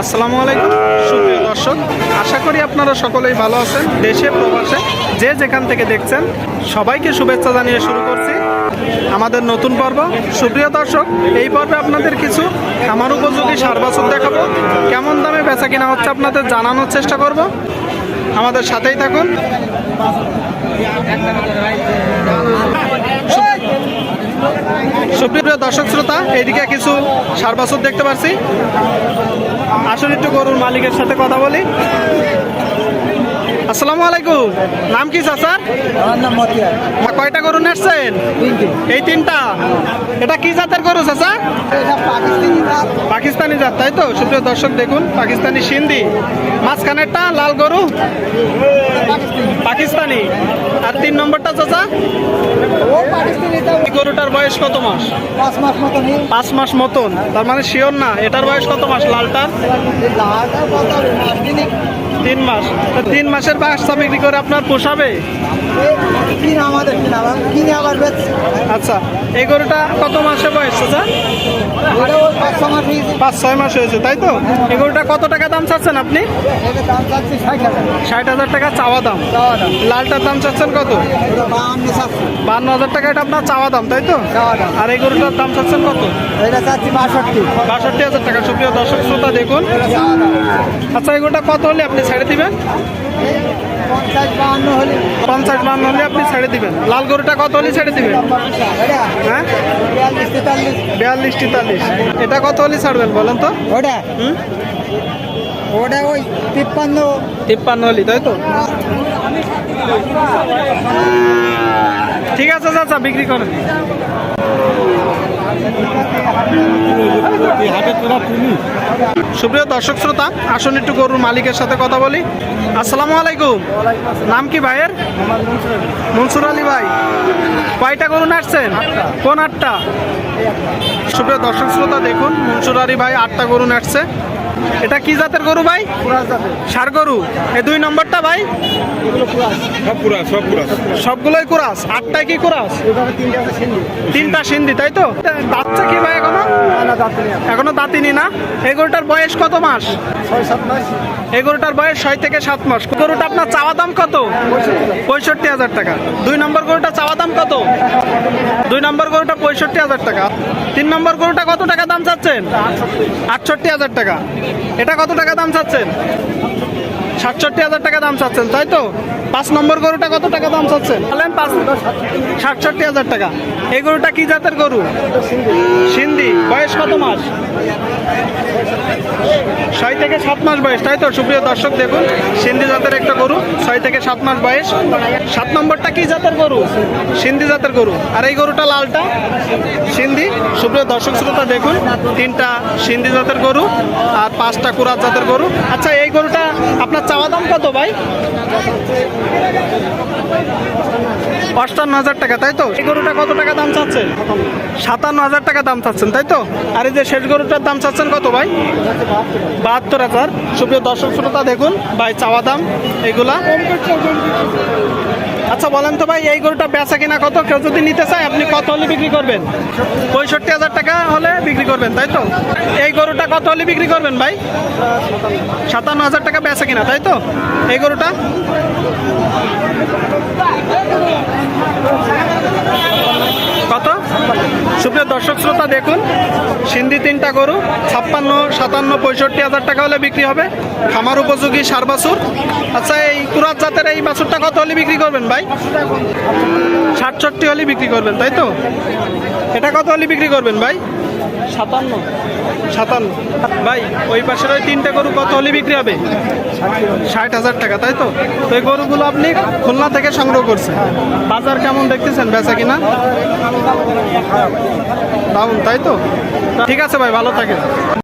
আসসালামু আলাইকুম। সুপ্রিয় দর্শক, আশা করি আপনারা সকলেই ভালো আছেন, দেশে, প্রবাসে, যে যেখান থেকে দেখছেন, সবাইকে শুভেচ্ছা জানিয়ে শুরু করছি আমাদের নতুন পর্ব। সুপ্রিয় দর্শক, এই পর্বে আপনাদের কিছু খামার উপযোগী সার বাছুর দেখাবো। কেমন দামে বেচা কিনা হচ্ছে আপনাদের জানানোর চেষ্টা করব। আমাদের সাথেই থাকুন। সুপ্রিয় দর্শক শ্রোতা, এইদিকে কিছু সার বাছুর দেখতে পাচ্ছি আসুন একটু গরুর মালিকের সাথে কথা বলি। আসসালামু আলাইকুম। নাম কি চাচা আমার নাম মতিয়ার কয়টা গরু তিনটে। এই তিনটা। এটা কি জাতের গরু চাচা? এটা পাকিস্তানি জাত। পাকিস্তানি জাত তাই তো? সুপ্রিয় দর্শক দেখুন পাকিস্তানি সিন্ধি। মাঝখানেরটা লাল গরু? পাকিস্তানি। আর তিন নম্বরটা চাচা? গরুটার বয়স কত মাস? পাঁচ মাস মতন। পাঁচ মাস মতন। তার মানে শিওর না? এটার বয়স কত মাস লালটার? লাটা কত মাস দিনই তিন মাস। তিন মাসের বাচ্চা বিক্রি করে আপনার পোষাবে? আচ্ছা এই গরুটা কত মাসে বয়স পাঁচ, ছয় মাস হয়েছে, তাই তো? এই গরুটা কত টাকা দাম চাচ্ছেন আপনি? ষাট হাজার টাকা চাওয়া দাম। লালটার দাম চাচ্ছেন কত? বান্ন হাজার টাকা, এটা আপনার চাওয়া দাম, তাই তো? আর এই গরুটার দাম চাচ্ছেন কত? বাষট্টি হাজার টাকা, সুপ্রিয় দর্শক, শ্রোতা দেখুন। আচ্ছা এই গরুটা কত হলে আপনি ছেড়ে দিবেন? পঞ্চাশ বান্ন হলে আপনি ছেড়ে দিবেন। লাল গরুটা কত হলে ছেড়ে দিবেন? হ্যাঁ? বিয়াল্লিশ তেতাল্লিশ। এটা কত হলে ছাড়বেন বলেন তো? ওটা? ওটা ওই তিপ্পান্ন। তিপ্পান্ন হলি তাই তো? ঠিক আছে চাচা বিক্রি করেন। সুপ্রিয় দর্শক শ্রোতা, আসুন একটু গরুর মালিকের সাথে কথা বলি। আসসালামু আলাইকুম। নাম কি ভাইয়ের? মনসুর আলী ভাই। কয়টা গরু নাচছেন কোন আটটা? সুপ্রিয় দর্শক শ্রোতা, দেখুন, মনসুর আলী ভাই আটটা গরু নাচছে এটা কি জাতের গরু ভাই? সার গরু। এই দুই নম্বরটা ভাই? সব পুরা সব পুরা সবগুলোই কুরাস। আটটায় কি কুরাস? তিনটা সিন্ধি। তাই তো? বাচ্চা কি ভাই এখনও? না যাচ্ছে না এখনও দাঁতিনি না? এই গরুটার বয়স কত মাস। এই গরুটার বয়স ছয় থেকে সাত মাস। গরুটা আপনার চাওয়া দাম কত? পঁয়ষট্টি হাজার টাকা। দুই নম্বর গরুটা চাওয়া দাম কত? দুই নম্বর গরুটা পঁয়ষট্টি হাজার টাকা। তিন নম্বর গরুটা কত টাকা দাম চাচ্ছেন? আটষট্টি হাজার টাকা। এটা কত টাকা দাম চাচ্ছেন? সাতষট্টি হাজার টাকা দাম চাচ্ছেন, তাই তো? পাঁচ নম্বর গরুটা কত টাকা দাম চাচ্ছেন? বলেন পাঁচ সাতষট্টি হাজার টাকা। এই গরুটা কি জাতের গরু? সিন্ধি। ছয় থেকে সাত মাস বয়স, তাই তো? সুপ্রিয় দর্শক, দেখুন, সিন্ধি জাতের একটা গরু, ছয় থেকে সাত মাস বয়স। সাত নম্বরটা কি জাতের গরু? সিন্ধি জাতের গরু। আর এই গরুটা লালটা? সিন্ধি। সুপ্রিয় দর্শক, শ্রোতা, দেখুন, তিনটা সিন্ধি জাতের গরু আর পাঁচটা কুরাত জাতের গরু। আচ্ছা এই গরুটা আপনার চাওয়া দাম কত ভাই? অষ্টান্ন হাজার টাকা তাই তো? এই গরুটা কত টাকা দাম চাচ্ছেন? সাতান্ন হাজার টাকা দাম চাচ্ছেন তাই তো? আর এই যে শেষ গরুটার দাম চাচ্ছেন কত ভাই? বাহাত্তর হাজার। সুপ্রিয় দর্শক শ্রোতা দেখুন ভাই চাওয়া দাম এগুলা। আচ্ছা বলেন তো ভাই, এই গরুটা বেচা কিনা কত? কেউ যদি নিতে চায়, আপনি কত হলে বিক্রি করবেন? পঁয়ষট্টি হাজার টাকা হলে বিক্রি করবেন, তাই তো? এই গরুটা কত হলে বিক্রি করবেন ভাই? সাতান্ন হাজার টাকা বেচা কিনা, তাই তো? এই গরুটা? কত? সুপ্রিয় দর্শক শ্রোতা দেখুন সিন্ধি তিনটা গরু ছাপ্পান্ন সাতান্ন পঁয়ষট্টি হাজার টাকা হলে বিক্রি হবে। খামার উপযোগী সার বাছুর। আচ্ছা এই কুরাত জাতের এই বাছুরটা কত হলে বিক্রি করবেন ভাই? ষাটষট্টি হলে বিক্রি করবেন তাই তো? এটা কত হলে বিক্রি করবেন ভাই? সাতান্ন। সাতান্ন। ভাই ওই পাশের ওই তিনটে গরু কত হলে বিক্রি হবে? ষাট হাজার টাকা তাই তো? তো এই গরুগুলো আপনি খুলনা থেকে সংগ্রহ করছেন। বাজার কেমন দেখতেছেন? বেচা কিনা? দাম তাই তো? ঠিক আছে ভাই ভালো থাকেন।